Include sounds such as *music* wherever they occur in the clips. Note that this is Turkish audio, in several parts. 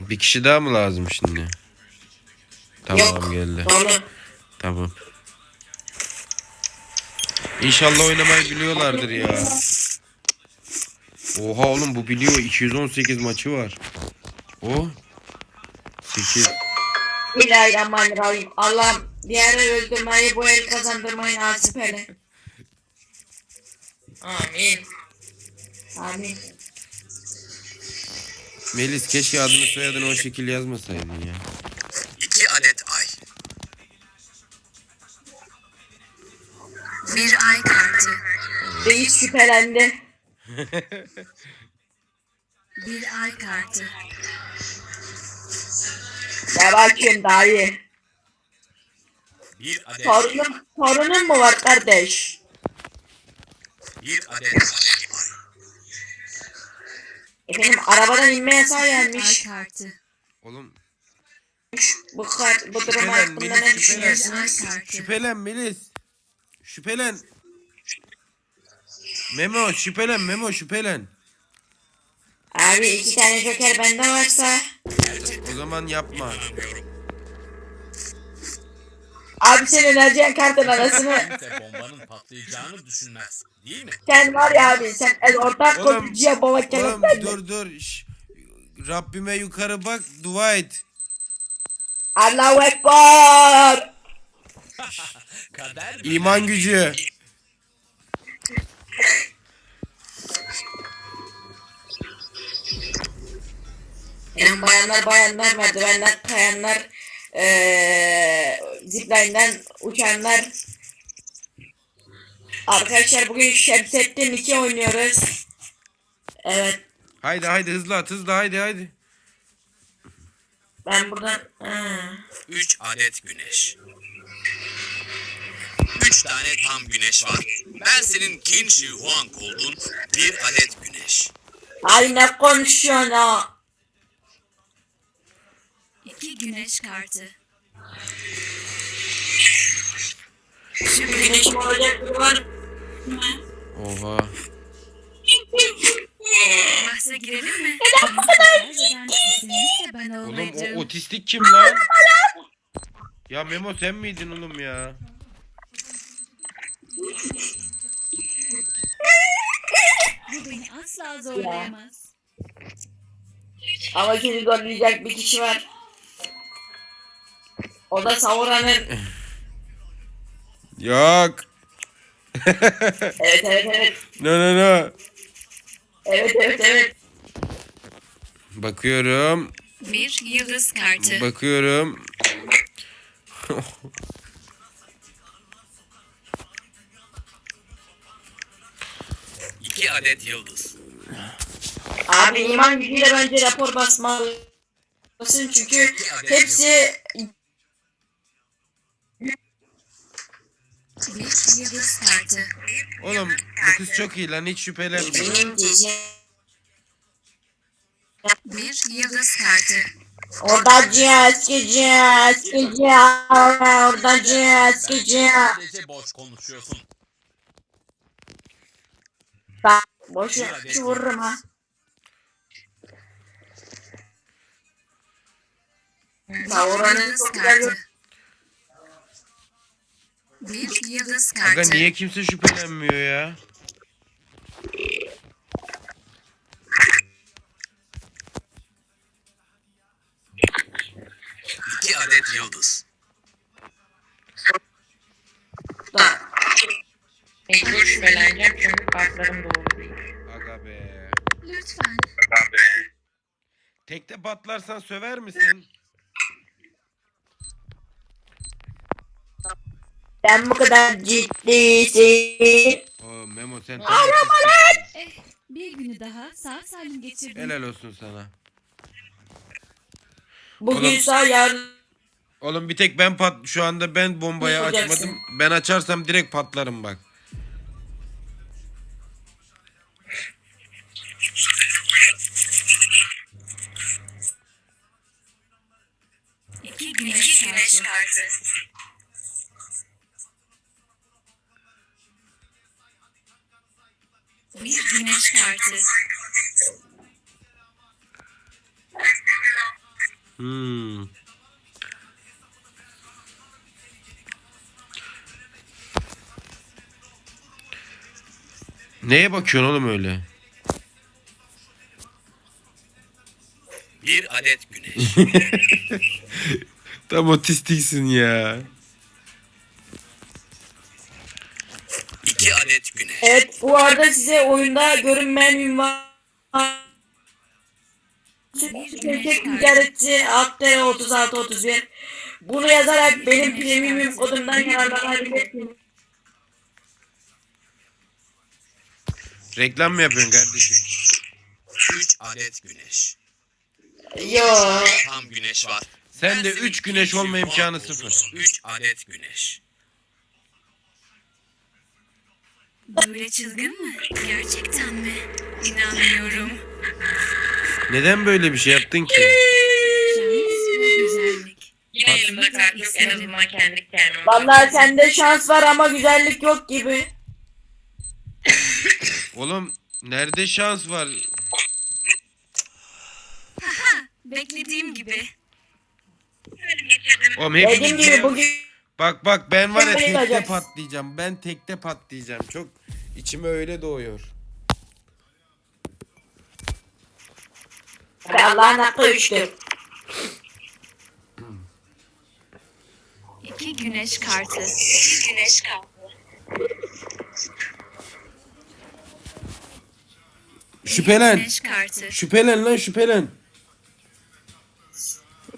Bir kişi daha mı lazım şimdi? Tamam Yok. geldi. Dolu. Tamam. İnşallah oynamayı biliyorlardır ya. Oha oğlum bu biliyor 218 maçı var. O 8 Bismillahirrahmanirrahim. Allah'ım diğer öldürmeyi bu el kazandırmayı nasip eyle. Amin. Amin. Melis keşke adını soyadını o şekilde yazmasaydın ya. 2 adet ay. Bir ay kartı. Reis şüphelendi. *laughs* Bir ay kartı. Ne bakıyorsun dayı? 1 adet. Torunum, torunun mu var kardeş? 1 adet. Efendim arabadan inme yasağı gelmiş. Oğlum Bu, kart, bu durum Şüphelen, hakkında Melis, ne şüphelen. Düşünüyorsunuz? kartı. şüphelen Melis. Şüphelen. Memo şüphelen Memo şüphelen. Abi iki tane joker bende varsa. O zaman yapma. Abi sen önereceğin kartın arasını. *laughs* Kimse bombanın patlayacağını düşünmez. Değil mi? sen var ya abi sen el ortak Oğlum, kopucuya baba Oğlum kelebekten dur dur. Şş. Rabbime yukarı bak dua et. Allahu Ekber. *laughs* Kader İman gücü. Yani bayanlar bayanlar merdivenden kayanlar eee zipline'den uçanlar Arkadaşlar bugün Şemsettin 2 oynuyoruz. Evet Haydi haydi hızlı at hızlı haydi haydi. ben buradan ha. 3 adet güneş. 3 tane tam güneş var. Ben senin Shi Huang oldun. 1 adet güneş. Ay ne konuşuyorsun ha? İki güneş kartı. Güneşim olacak biri var mı? Oha. Bahse girelim mi? Ama bu kadar ben Oğlum o otistik kim lan? Ya Memo sen miydin oğlum ya? Bu beni asla zorlayamaz. Ama sizi zorlayacak bir kişi var. O da savuranın. Yok. Evet evet evet. No no no. Evet evet evet. Bakıyorum. Bir yıldız kartı. Bakıyorum. İki adet yıldız. Abi iman gücüyle bence rapor basmalısın çünkü hepsi Bir yıldız kartı. Oğlum bu kız çok iyi lan hiç diyeceğim. Bir yıldız kartı. Orada cihaz cihaz cihaz orada cihaz cihaz. Sadece boş konuşuyorsun. Bak boş ver şu vururum ha. Yıldız çok güzel. Bir yıldız Aga kartı. niye kimse şüphelenmiyor ya? İki adet yıldız. da. Mecbur şüpheleneceğim çünkü kartlarım doğru değil. Aga be. Lütfen. Tekte patlarsan söver misin? Sen bu kadar ciddisin. Oo Memo sen Eh, bir günü daha sağ salim geçirdim. Helal olsun sana. Bugün Oğlum- sağ yarın Oğlum bir tek ben pat şu anda ben bombayı Yapacaksın. açmadım. Ben açarsam direkt patlarım bak. İki güneş kartı. Bir güneş kartı. Hmm. Neye bakıyorsun oğlum öyle? Bir adet güneş. *laughs* Tam otistiksin ya. Evet bu arada size oyunda görünmeyen ünvan Şirket ticaretçi alt 36 31 Bunu yazarak benim premium kodumdan yararlanabilirsiniz. Reklam mı yapıyorsun kardeşim? Üç adet güneş. Yo. Tam güneş var. Sen de Ben senin 3 güneş olma imkanı sıfır. Üç adet güneş. Böyle çılgın mı? Gerçekten mi? İnanmıyorum. Neden böyle bir şey yaptın ki? Güzellik. Yine yanımda kalkıp en azından kendi kendime. Vallahi sende şans var ama güzellik yok gibi. Oğlum nerede şans var? Beklediğim gibi. Oğlum Dediğim hepiniz gibi bugün Bak bak ben var ya tekte patlayacağım. Ben tekte patlayacağım. Çok içime öyle doğuyor. Allah'ın hakkı üçtür. İki güneş kartı. Güneş kalktı. Şüphelen. Güneş kartı. Şüphelen lan şüphelen.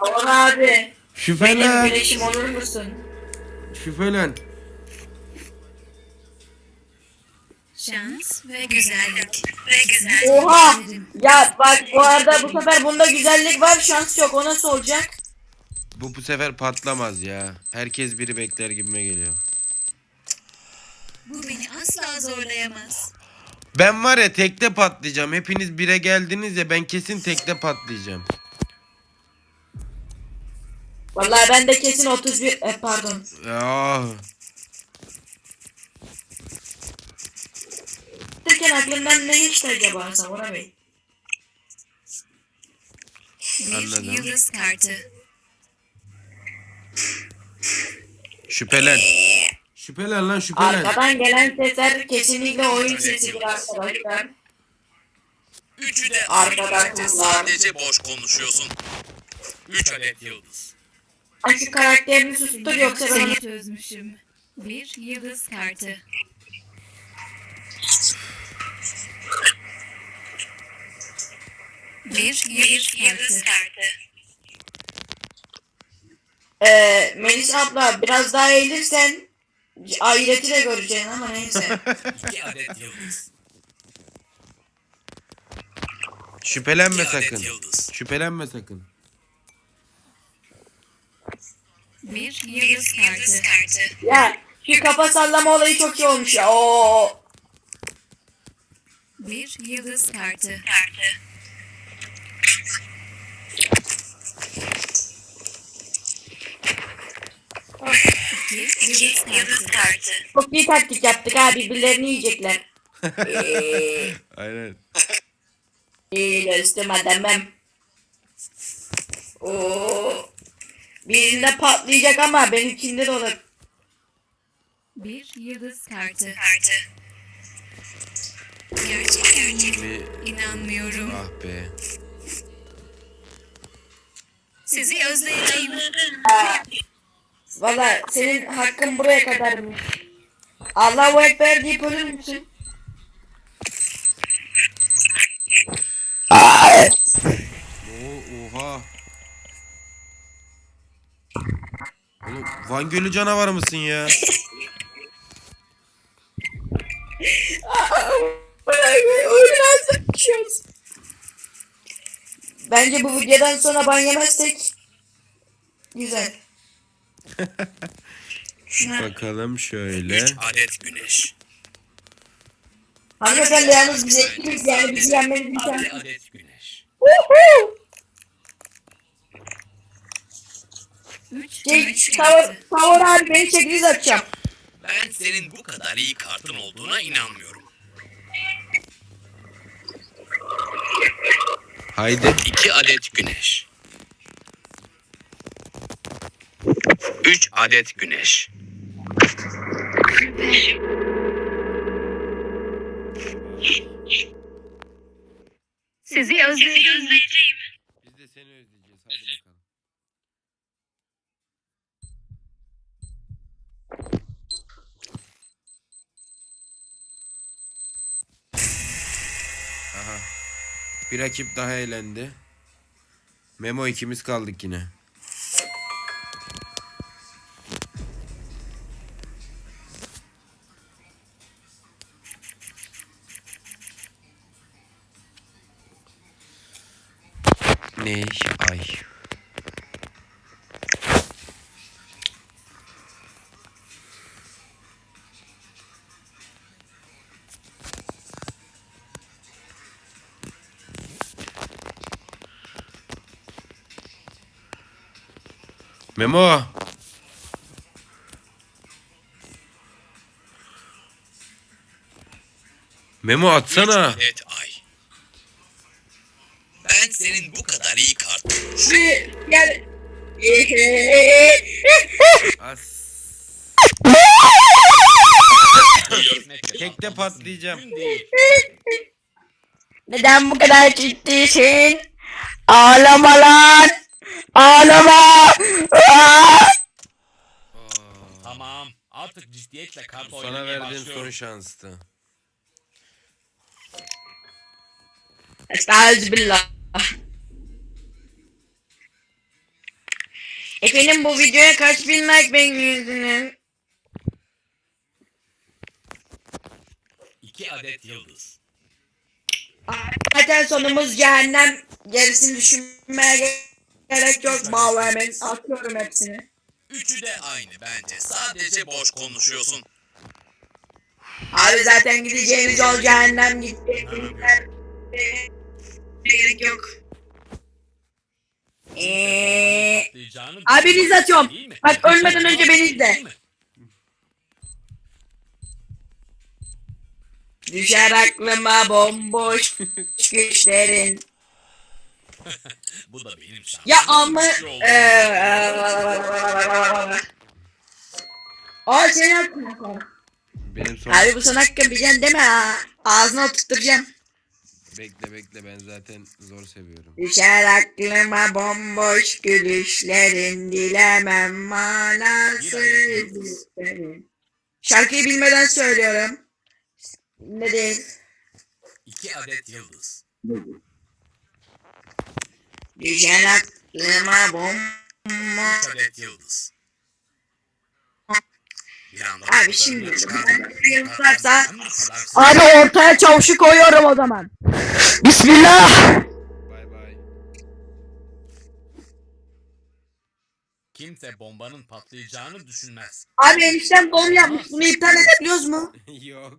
Aman abi. Benim Şüphelen. güneşim olur musun? Şüphelen. Şans ve güzellik. Ve güzellik. Oha! Ya bak bu arada bu sefer bunda güzellik var şans yok o nasıl olacak? Bu bu sefer patlamaz ya. Herkes biri bekler gibime geliyor. Bu beni asla zorlayamaz. Ben var ya tekte patlayacağım. Hepiniz bire geldiniz ya ben kesin tekte patlayacağım. Vallahi ben de kesin 31 e, pardon. Ya. Derken aklımdan ne geçti acaba Savura Bey? Bir Anladım. yıldız kartı. Şüphelen. Şüphelen lan şüphelen. Arkadan gelen sesler kesinlikle oyun sesidir arkadaşlar. Üçü de kullan. sadece boş konuşuyorsun. Üç adet yıldız. Şu karakterini sustur yoksa ben çözmüşüm. Bir yıldız kartı. Bir yıldız kartı. kartı. Ee, Melis abla biraz daha eğilirsen ahireti de göreceksin ama neyse. *laughs* İki adet yıldız. Şüphelenme sakın. yıldız. Şüphelenme sakın. Bir yıldız kartı. kartı. ya şu kafa sallama olayı çok iyi olmuş ya. Oo. Bir yıldız kartı. Kartı. İki yıldız kartı. Çok iyi taktik yaptık ha birbirlerini yiyecekler. *laughs* Eee, Aynen. İyi üstüme demem. Oo. Birinde patlayacak ama benimkinde de olur. Bir yıldız kartı. Kartı. Gerçekten mi? Bir... İnanmıyorum. Ah be. Sizi özleyeceğim. Valla senin hakkın buraya kadarmış. Allahu Ekber deyip ölür müsün? Oha. Oğlum Van Gölü canavarı mısın ya? Bence bu videodan sonra ban yemezsek güzel. Bakalım şöyle. Üç adet güneş. Hanımefendi yalnız bize ikimiz yani bizi yenmeniz Bir imkansız. adet güneş. Woohoo! Üç Şey, güneş tavır, tavır abi beni çekiniz atacağım. Ben senin bu kadar iyi kartın olduğuna inanmıyorum. Haydi. İki adet güneş. 3 adet güneş. Sizi özleyeceğim. Bir rakip daha eğlendi. Memo ikimiz kaldık yine. Ne? Ay. Memo. Memo atsana. adet ay. Ben senin bu kadar iyi kartın. Bir gel. As. Tekte patlayacağım. Neden bu kadar ciddisin? Ağlama lan. Ağlama. Tamam. Artık ciddiyetle kart Sana oynamaya verdiğim başlıyorum. son şanstı. Estağfirullah. Efendim bu videoya kaç bin like bekliyorsunuz? İki adet yıldız. Zaten sonumuz cehennem. Gerisini düşünmeye gerek yok. Bağla hemen. Atıyorum hepsini. Üçü de aynı bence. Sadece boş konuşuyorsun. Abi zaten gideceğimiz yol cehennem gitti. Gerek yok. Eee... Abi biz atıyorum. Bak ölmeden önce beni izle. Düşer aklıma bomboş güçlerin. Bu da benim şansım. Ya ama... Olduğum Eee... Aa senin hakkın. Benim son... Abi bu son hakkı bileceksin deme ha. Ağzına oturtacağım. Bekle bekle ben zaten zor seviyorum. Düşer aklıma bomboş gülüşlerin dilemem manasız. Şarkıyı bilmeden söylüyorum. Ne değil. İki adet yıldız. Düşer aklıma bomboş. Üç adet yıldız. Abi şimdi yıldızlarsa Abi ortaya çavuşu koyuyorum o zaman. Bismillah. Bay bay. Kimse bombanın patlayacağını düşünmez. Abi eniştem doğum yapmış bunu iptal edebiliyoruz mu? *laughs* yok.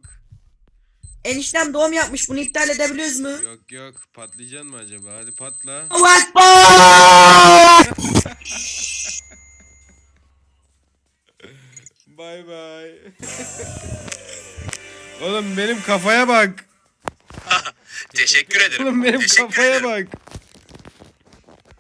Eniştem doğum yapmış bunu iptal edebiliyoruz mu? Yok yok. Patlayacaksın mı acaba? Hadi patla. Ekber! *laughs* Bay bay. Oğlum benim kafaya bak. *laughs* Teşekkür ederim. Oğlum benim Teşekkür kafaya ederim. bak.